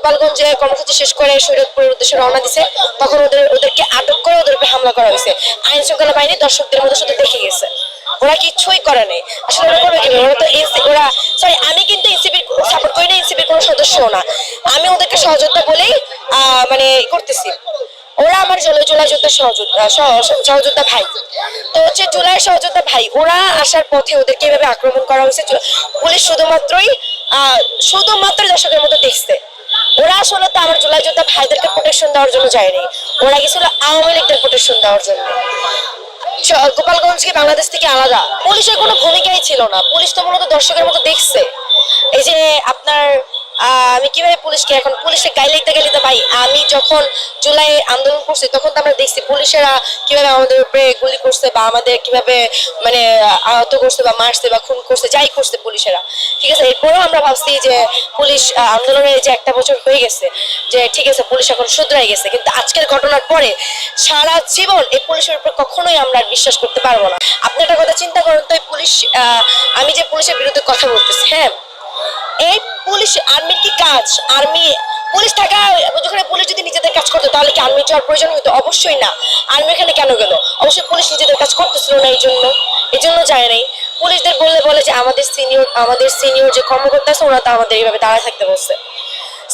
গোপালগঞ্জে কর্মসূচি শেষ করে শরীয়তপুরের উদ্দেশ্যে রওনা দিছে, তখন ওদের ওদেরকে আটক করে ওদের উপরে হামলা করা হয়েছে। আইন শৃঙ্খলা বাহিনী দর্শকদের মধ্যে শুধু দেখে গেছে। ওরা কিছুই করে নাই? আসলে ওরা করবে কি ওরা তো ওরা সরি আমি কিন্তু এনসিপির সাপোর্ট করি না এনসিপির কোনো সদস্যও না। আমি ওদেরকে সহযোগিতা বলেই মানে করতেছি। ওরা আমার জুলাই জুলাই যোদ্ধা সহযোদ্ধা সহযোদ্ধা ভাই। তো হচ্ছে জুলাই সহযোদ্ধা ভাই, ওরা আসার পথে ওদেরকে এভাবে আক্রমণ করা হয়েছে। পুলিশ শুধুমাত্রই শুধুমাত্র দর্শকের মতো দেখছে। ওরা আসলে তো আমার জুলাই যোদ্ধা ভাইদেরকে প্রোটেকশন দেওয়ার জন্য যায়নি। ওরা গেছিল আওয়ামী লীগদের প্রোটেকশন দেওয়ার জন্য। গোপালগঞ্জ কি বাংলাদেশ থেকে আলাদা? পুলিশের কোনো ভূমিকাই ছিল না। পুলিশ তো মূলত দর্শকের মতো দেখছে। এই যে আপনার আমি কীভাবে পুলিশকে এখন পুলিশের গায়ে লিখতে গেলে তো ভাই, আমি যখন জুলাই আন্দোলন করছি, তখন তো আমরা দেখছি পুলিশেরা কীভাবে আমাদের উপরে গুলি করছে বা আমাদের কীভাবে মানে আহত করছে বা মারছে বা খুন করছে, যাই করছে পুলিশেরা। ঠিক আছে, এরপরেও আমরা ভাবছি যে পুলিশ আন্দোলনের যে একটা বছর হয়ে গেছে, যে ঠিক আছে, পুলিশ এখন শুধরাই গেছে, কিন্তু আজকের ঘটনার পরে সারা জীবন এই পুলিশের উপর কখনোই আমরা বিশ্বাস করতে পারব না। আপনি একটা কথা চিন্তা করেন তো, এই পুলিশ আমি যে পুলিশের বিরুদ্ধে কথা বলতেছি হ্যাঁ? এই পুলিশ, আর্মির কি কাজ? আর্মি, পুলিশ থাকা যখন পুলিশ যদি নিজেদের কাজ করতো, তাহলে কি আর্মি যাওয়ার প্রয়োজন হতো? অবশ্যই না। আর্মি এখানে কেন গেল? অবশ্যই পুলিশ নিজেদের কাজ করতেছিল না এই জন্য এই জন্য যায় নাই। পুলিশদের বললে বলে যে, আমাদের সিনিয়র আমাদের সিনিয়র যে কর্মকর্তা আছে, ওরা তো আমাদের এইভাবে দাঁড়ায় থাকতে বলছে।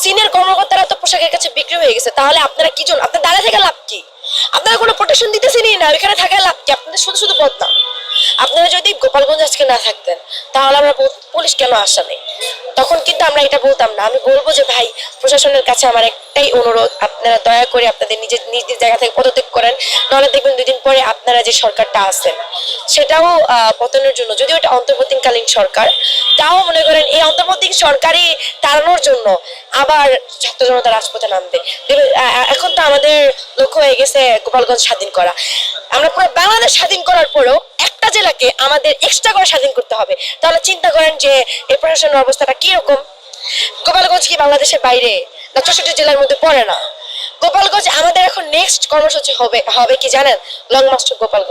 সিনিয়র কর্মকর্তারা তো পোশাকের কাছে বিক্রি হয়ে গেছে। তাহলে আপনারা কি জন্য আপনার দাঁড়ায় থাকা লাভ কি? আপনারা কোনো প্রোটেকশন দিতেছেনই না। ওইখানে থাকার লাভ কি? আপনাদের শুধু শুধু বদনাম। আপনারা যদি গোপালগঞ্জ আজকে না থাকতেন, তাহলে আমরা পুলিশ কেন আসা নেই? তখন কিন্তু আমরা এটা বলতাম না। আমি বলব যে, ভাই, প্রশাসনের কাছে আমার একটাই অনুরোধ, আপনারা দয়া করে আপনাদের নিজের নিজের জায়গা থেকে পদত্যাগ করেন। নাহলে দেখবেন দুই দিন পরে আপনারা যে সরকারটা আছেন, সেটাও পতনের জন্য। যদিও এটা অন্তর্বর্তীকালীন সরকার, তাও মনে করেন এই অন্তর্বর্তী সরকারই তাড়ানোর জন্য আবার ছাত্র জনতা রাজপথে নামবে। এখন তো আমাদের লক্ষ্য হয়ে গেছে গোপালগঞ্জ স্বাধীন করা। আমরা পুরো বাংলাদেশ স্বাধীন করার পরেও একটা জেলাকে আমাদের এক্সট্রা করে স্বাধীন করতে হবে। তাহলে চিন্তা করেন যে এই প্রশাসনের অবস্থাটা কীরকম? গোপালগঞ্জ কি বাংলাদেশের বাইরে? না চৌষট্টি জেলার মধ্যে পড়ে না? গোপালগঞ্জ আমাদের এখন নেক্সট কর্মসূচি হবে হবে কি জানেন? Long master Gopalganj